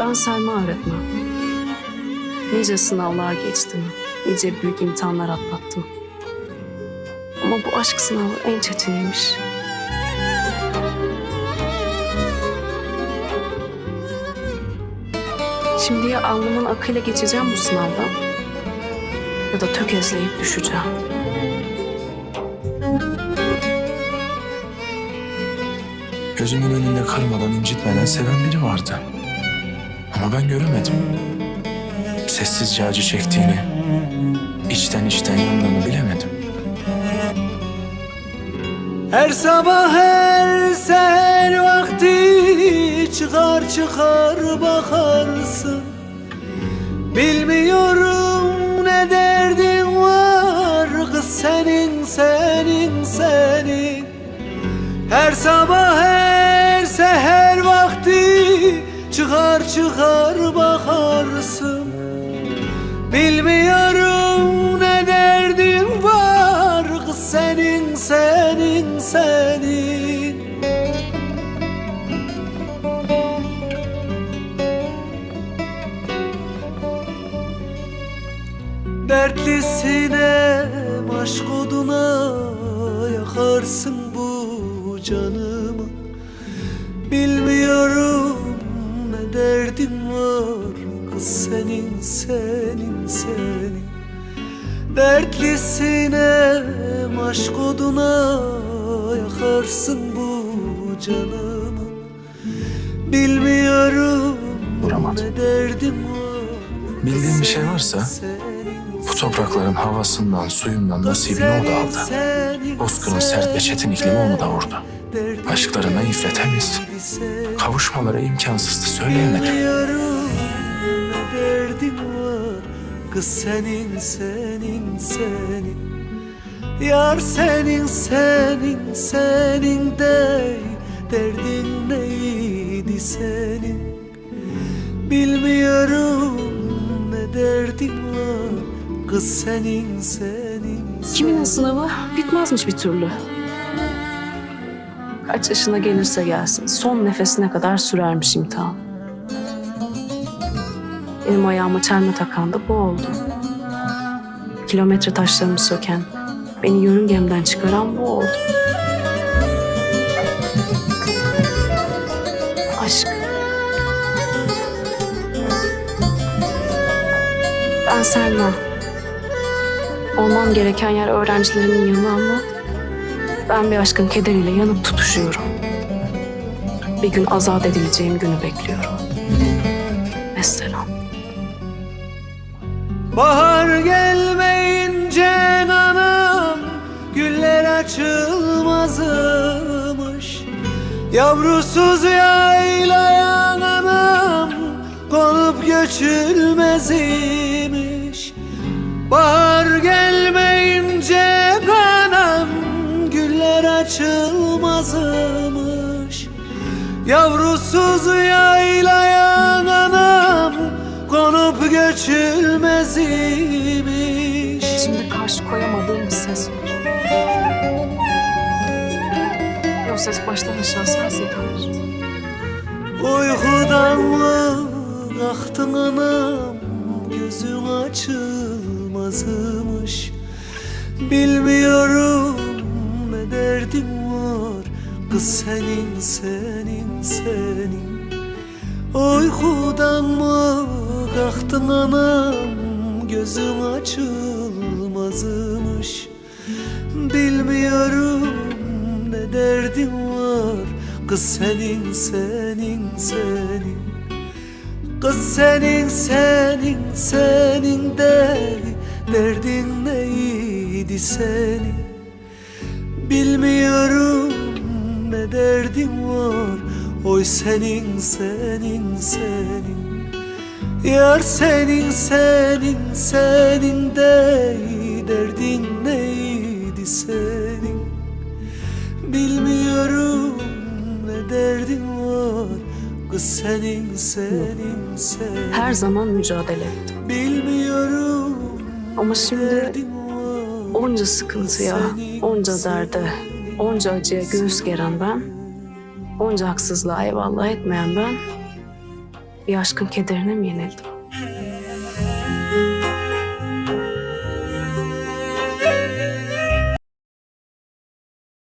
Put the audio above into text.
Ben Selma öğretmen. Nice sınavlar geçtim. Nice büyük imtihanlar atlattım. Ama bu aşk sınavı en çetiniymiş. Şimdi ya alnımın akıyla geçeceğim bu sınavdan ya da tökezleyip düşeceğim. Gözümün önünde kırmadan incitmeden seven biri vardı. Ama ben göremedim. Sessizce acı çektiğini, içten içten yandığını bilemedim. Her sabah her seher vakti çıkar çıkar bakarsın Bilmiyorum ne derdin var kız senin senin senin Her sabah her çıkar çıkar bakarsın. Bilmiyorum ne derdin var senin senin senin. Dertlisine aşk oduna yakarsın bu canımı. Bilmiyorum derdim var kız senin senin senin Dertlisine aşk oduna yakarsın bu canımı Bilmiyorum Vuramadım. ne derdim var Bildiğin bir şey varsa bu toprakların havasından, suyundan nasibini o da aldı. Bozkır'ın sert ve çetin iklimi onu da vurdu. Derdim Aşkları naif ve temiz. senin. Kavuşmaları imkansızdı söyleyemedim. Kız senin senin senin Yar senin senin senin de Derdin neydi senin Bilmiyorum ne derdin var Kız senin senin Kiminin sınavı bitmezmiş bir türlü. Kaç yaşına gelirse gelsin son nefesine kadar sürermiş imtihan. Benim ayağıma çelme takan da bu oldu. Kilometre taşlarımı söken, beni yörüngemden çıkaran bu oldu. Aşk. Ben Selma. Olmam gereken yer öğrencilerimin yanı ama ben bir aşkın kederiyle yanıp tutuşuyorum. Bir gün azat edileceğim günü bekliyorum. Mesela. Bahar gelmeyince anam Güller açılmazmış Yavrusuz yaylayan anam Konup göçülmezmiş Bahar Yavrusuz yaylayan anam Konup göçülmezmiş Şimdi karşı koyamadığım bir ses var. O ses baştan aşağı sensin Tanrı. Uykudan mı kalktın anam Gözün açılmazmış Bilmiyorum ne derdin var Kız senin senin. Senin Uykudan mı kalktın anam Gözün açılmazmış. Bilmiyorum ne derdin var Kız senin senin senin. Kız senin senin senin de Derdin neydi senin? Bilmiyorum ne derdin var? Oy senin senin senin. Yar senin senin senin de Derdin neydi senin? Bilmiyorum ne derdin var? Kız senin senin senin. Her zaman mücadele. Ettim. Bilmiyorum Ama şimdi derdin var? onca sıkıntıya, onca derde, onca acıya göğüs geren ben, onca haksızlığa eyvallah etmeyen ben, Bir aşkın kederine mi yenildim?